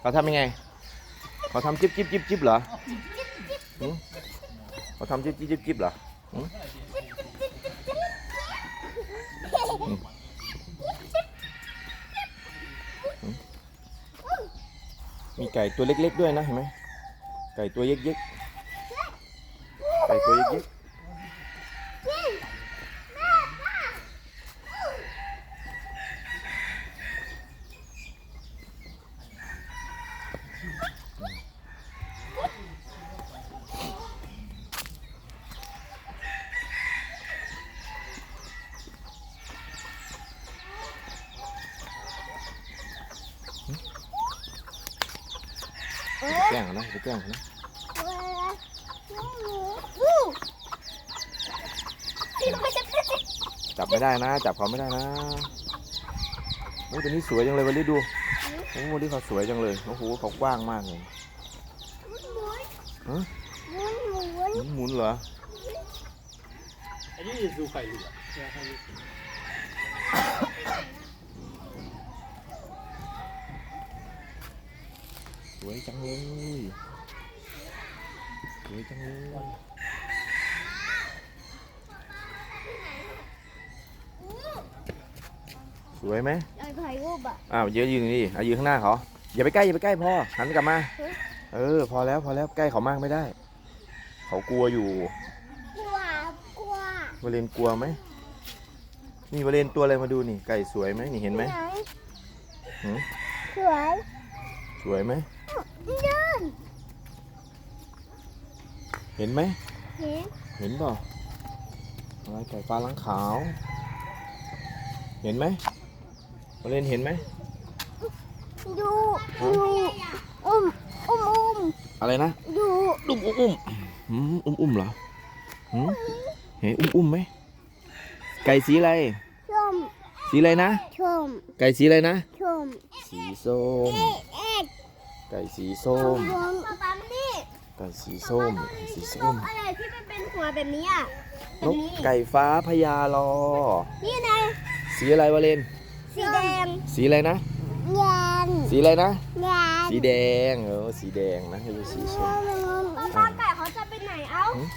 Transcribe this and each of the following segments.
เขาทำยังไง เขาทำจิ๊บจิ๊บจิ๊บจิ๊บเหรอเขาทำจิ๊บจิ๊บจิ๊บจิ๊บเหรอมีไก่ตัวเล็กๆด้วยนะเห็นไหมไก่ตัวเย็กๆไก่ตัวเย็กๆ แกล้งนะไปแกล้งเขานะจับไม่ได้นะ จับเขาไม่ได้นะโอ้ตัวนี้สวยจังเลยวันนี้ดูโอ้วันนี้เขาสวยจังเลยโอ้โหเขากว้างมากเลยหมุนหมุนเหรออันนี้จะดูไข่เหลืองใช่ไหมครับ ส วยจังเลยสวยจังเลยสวยไหมถ่ายรูปอะอ้าวเยอะยืนนี่เอายืนข้างหน้าเขาอย่าไปใกล้อย่าไปใกล้พ่อหันกลับมาเฮ้ยเออ พอแล้วพอแล้วใกล้เขามากไม่ได้ เขากลัวอยู่กลัวกลัววาเลนกลัวไหมนี่วาเลนตัวอะไรมาดูนี่ไก่สวยไหมนี่เห็นไหมไหนหืมสวยสวยไหม เดินเห็นไหม เห็นเห็นเปล่าอะไรไก่ฟ้าหลังขาว เห็นไหมวาเลนเห็นไหม ดูดูอุ้มอุ้มอุ้มอะไรนะดูอุ้มอุ้มอุ้มหืมอุ้มอุ้มเหรอหืมเห็นอุ้มอุ้มไหม ไก่สีอะไร ชมสีอะไรนะ ชมไก่สีอะไรนะ ชมสีส้ม เอ๊ะเอ๊ะ ไก่สีส้ม ป๊าป๊านี่ไก่สีส้ม ไก่สีส้ม อะไรที่มันเป็นหัวแบบนี้อะนกไก่ฟ้าพญาลอนี่ไงสีอะไรวะเลน สีแดงสีอะไรนะ แดงสีอะไรนะ แดงสีแดง เออ สีแดงนะให้ดูสีส้ม ป๊าป๊าไก่เขาจะไปไหนเอ้าหืม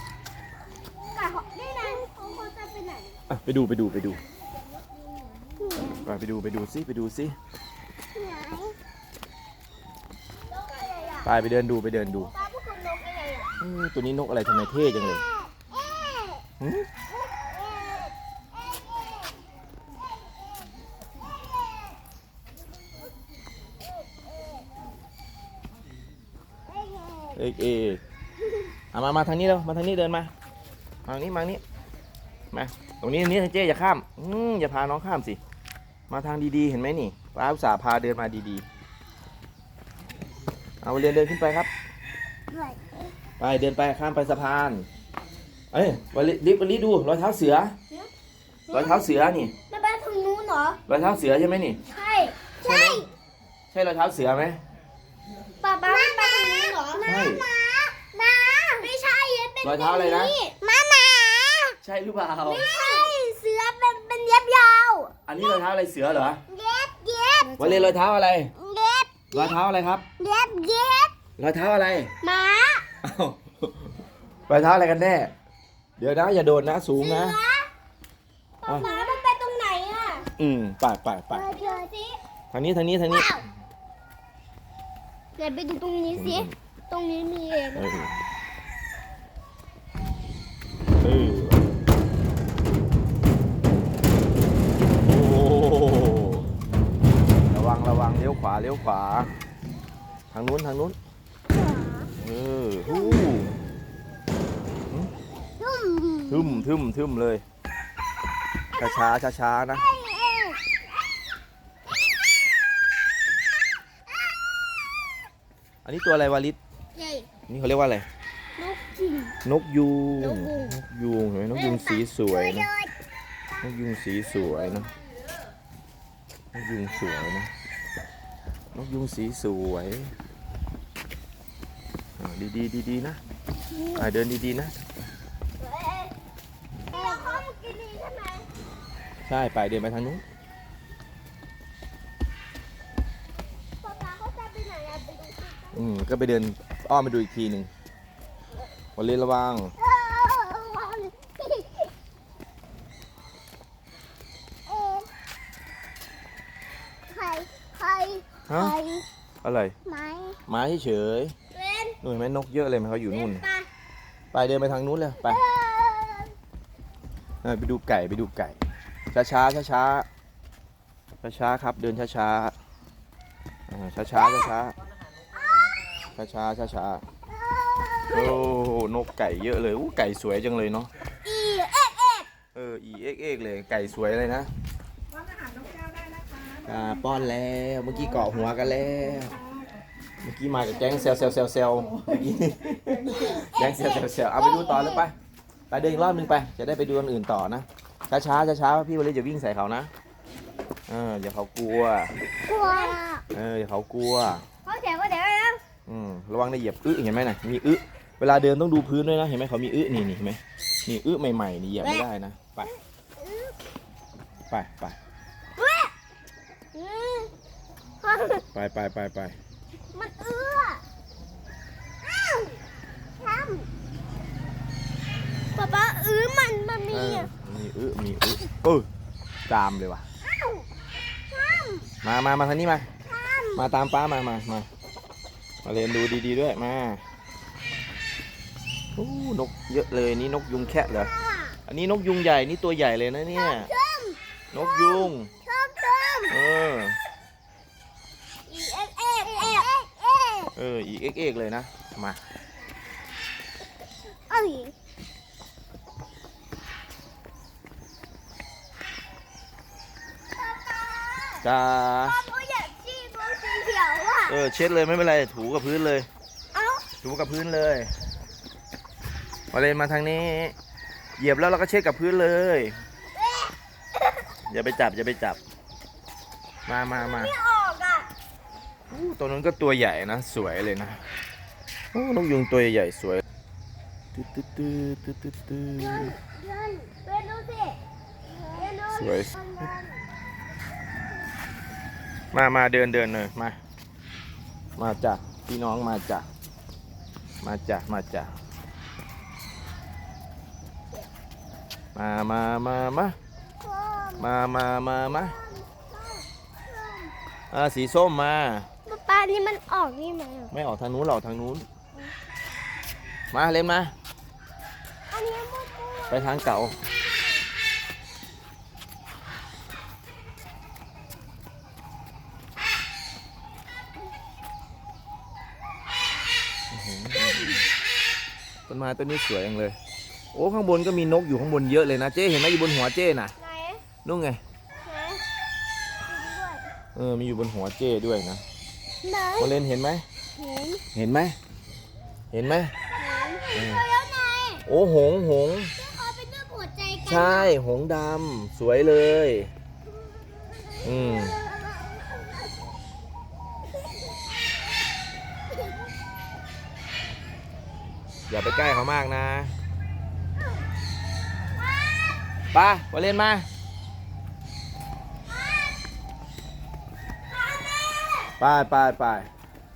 ไก่เขานี่ไงเขาเขาจะไปไหนอะไปดูไปดูไปดู ไปไปดูไปดูซิไปดูซิ ไหนนกอะ ไรอะไปไปเดินดูไปเดินดูป้าพูดกับนกอะไรอะเออตัวนี้นกอะไรทำไมเท่จังเลยหืมเอกเอกเอามา มาทางนี้เร็วมาทางนี้เดินมามาทางนี้มาทางนี้ มา ตรงนี้ตรงนี้เจ๊อย่าข้ามอืมอย่าพาน้องข้ามสิ มาทางดีๆ เห็นไหมนี่ป้าอุตส่าห์พาเดินมาดีๆ เอาเรียนเดินขึ้นไปครับด้วยไปเดินไปข้ามไปสะพาน เอ้ยวันลิลิวันลิดูรอยเท้าเสือ รอยเท้าเสือนี่แล้วไปทางนู้นเหรอ รอยเท้าเสือใช่ไหมนี่ ใช่ ใช่ ใช่รอยเท้าเสือไหมป้าป้าไปทางนู้นเหรอใช่มาไม่ใช่เย็บเป็นรอยเท้าอะไรนะมาหมาใช่หรือเปล่าไม่ใช่เสือเป็นเป็นเย็บยาว อันนี้รอยเท้าอะไรเสือเหรอ เย็บเย็บวันเรียนรอยเท้าอะไร เย็บ รอยเท้าอะไรครับ เย็บเย็บ รอยเท้าอะไรหมาอ้าวรอยเท้าอะไรกันแน่ เดี๋ยวนะอย่าโดดนะสูงเสืนะอหมามันไปตรงไหนอะอืมไปไปไปเดี๋ยวสิทางนี้ทางนี้ทางนี้เดี๋ยวไปดูตรงนี้สิ ตรงนี้มีเองเออเออโอ้ระวังระวังเลี้ยวขวาเลี้ยวขวา ทางนู้นทางนู้นเออฮู้อืมทึมทึมทึมเลยช้าช้าช้าช้าๆนะอันนี้ตัวอะไรวาลิศใหญ่นี่เขาเรียกว่าอะไรนกจิงนกยูงนกยูง นกยูงเห็นไหมนกยูงสีสวยนะ นกยุงสีสวยนะ นกยุงสวยนะ นกยุงสีสวยอ่า ดีดีดีดีๆนะอ่าเดินดีๆนะเราเข้ามากินนี่ใช่ไหมใช่ไปเดินไปทางนู้นป๊าป๊าเขาจะไปไหนอะไปอืมก็ไปเดินอ้อมไปดูอีกทีหนึ่งวันเล่นระวังใครใครใครฮะอะไร ไหมม้าเฉยเล่นๆ นู่นเห็นไหมนกเยอะเลยมันเขาอยู่นู่นไปไปเดินไปทางนู้นเลยไปเออไปดูไก่ไปดูไก่ ช้าช้าช้าช้าช้าช้าๆครับ เดินช้าช้าช้าช้าช้าช้าช้าช้าช้าช้าๆโอ้โหนกไก่เยอะเลยอู้ไก่สวยจังเลยเนาะอีเอ็กเอ็กเอออีเอ็กเอ็กเลยไก่สวยเลยนะอ่าป้อนแล้วเมื่อกี้เกาะหัวกันแล้ว เมื่อกี้มากับแก๊งเซลเซลเซลเซลเมื่อกี้แก๊งเซลเซลเซลเอาไปดูต่อเลยไปไปเดินอีกรอบหนึงไป จะได้ไปดูอันอื่นต่อนะ ช้าช้าช้าช้าๆพี่วันนี้จะวิ่งใส่เขานะ เออเดี๋ยวเขากลัว กลัว เออเดี๋ยวเขากลัวเขาเสียก็เดี๋ยวนะอืมระวังนะเหยียบอึเห็นไหมน่ะ มีอึเวลาเดินต้องดูพื้นด้วยนะ เห็นไหมเขามีอึนี่นี่เห็นไหมนี่อึใหม่ๆนี่เหยียบไม่ได้นะ ไป ไปไปอืมไปไปไปไป มันเอื้อ อ้าวทำป๊าป๊าอื้อมันมันมีเอออะมีอึมีอึเออตามเลยว่ะ อ้าวทมามามาทางนี้มาำทมาตามป้ามามามา มาเรียนดูดีๆด้วย มาโอ้นกเยอะเลยนี่นกยุงแคะเหรอำอันนี้นกยุงใหญ่นี่ตัวใหญ่เลยนะเนี่ยนกยุงชอบทเออำอีเอ็กเอ็กเอ็กเอ็กเอ็กเอออีกเอ็กเอกเลยนะ มาเอ้ยจ้าป้าเขาอยากชี้ตัวสีเขียวอะเออเช็ดเลยไม่เป็นไรถูกับพื้นเลยเอ้าถูกับพื้นเลยมาเลยมาทางนี้ เหยียบแล้วเราก็เช็ดกับพื้นเลย อย่าไปจับอย่าไปจับ มามามาไม่ออกอะอู้ ตัวนั้นก็ตัวใหญ่นะ สวยเลยนะโอ้นกยุงตัวใหญ่สวยตึ๊ดตึ๊ดตึ๊ดตึ๊ดตึ๊ดตึ๊ดเดินเดินดูสิเดินดูสวย มามาเดินเดินเลยมา มาจ้ะพี่น้องมาจ้ะมาจ้ะมาจ้ะมามามามามามามามาอ่าสีส้มมา ป๊าป้านี่มันออกนี่ไหมอะไม่ออกทางนู้นหรอกทางนู้น มาเล่นมา อันนี้มันไปทางเก่าอื้อหือต้นไม้ต้นนี้สวยจังเลย โอ้ข้างบนก็มีนกอยู่ข้างบนเยอะเลยนะ เจ๊เห็นไหมอยู่บนหัวเจ๊น่ะ ไหนนู่นไง ไหน เออ มีอยู่บนหัวเจ้ด้วยนะ ไหนโอเลนเห็นไหม เห็นเห็นไหม เห็นไหม เห็นแล้วไงโอ้หงส์หงส์ที่เขาเป็นรูปหัวใจกันใช่ หงส์ดำสวยเลย อืม อย่าไปใกล้เขามากนะ ไปโอเลนมา ไปไปไป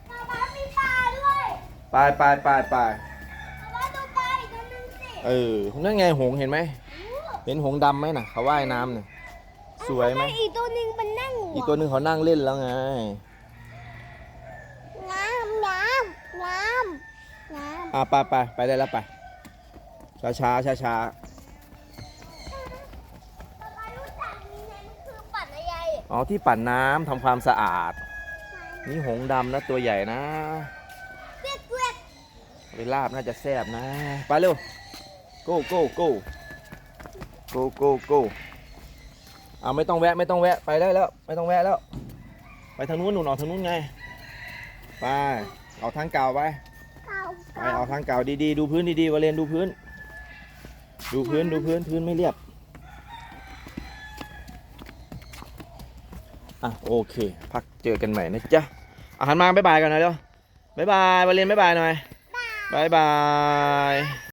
ป๊าป๊ามีปลาด้วยไปไปไปไปป๊าป๊าดูปลาอีกตัวหนึงสิเออนั่นไงหงส์เห็นไหมเห็นหงส์ดำไหมน่ะเขาว่ายน้ำเนี่ยสวยไหมแล้วอีกตัวหนึงมันนั่งอีกตัวหนึ่งเขานั่งเล่นแล้วไงน้ำน้ำน้ำน้ำอะไปไปไปได้แล้วไปช้าช้าช้าช้าป๊าป๊ารู้จักนี่ไงมันคือปั่นอะไรๆอ๋อที่ปั่นน้ำทำความสะอาด นี่หงส์ดำนะตัวใหญ่นะเวียดเวียดไปลาบน่าจะแซ่บนะ ไปเร็ว go go go go go go เอาไม่ต้องแวะไม่ต้องแวะไปได้แล้ว ไม่ต้องแวะแล้ว ไปทางนู้นหนูออกทางนู้นไง ไปออกทางเก่าไปเก่าไปออกทางเก่าดีๆ ดูพื้นดีๆวาเลนดูพื้น ดูพื้นดูพื้นพื้นไม่เรียบอะโอเค พักเจอกันใหม่นะจ๊ะ อาหารมาบ๊ายบายกันนะเดี๋ยวบ๊ายบายวาเลนบ๊ายบายหน่อยบ๊ายบาย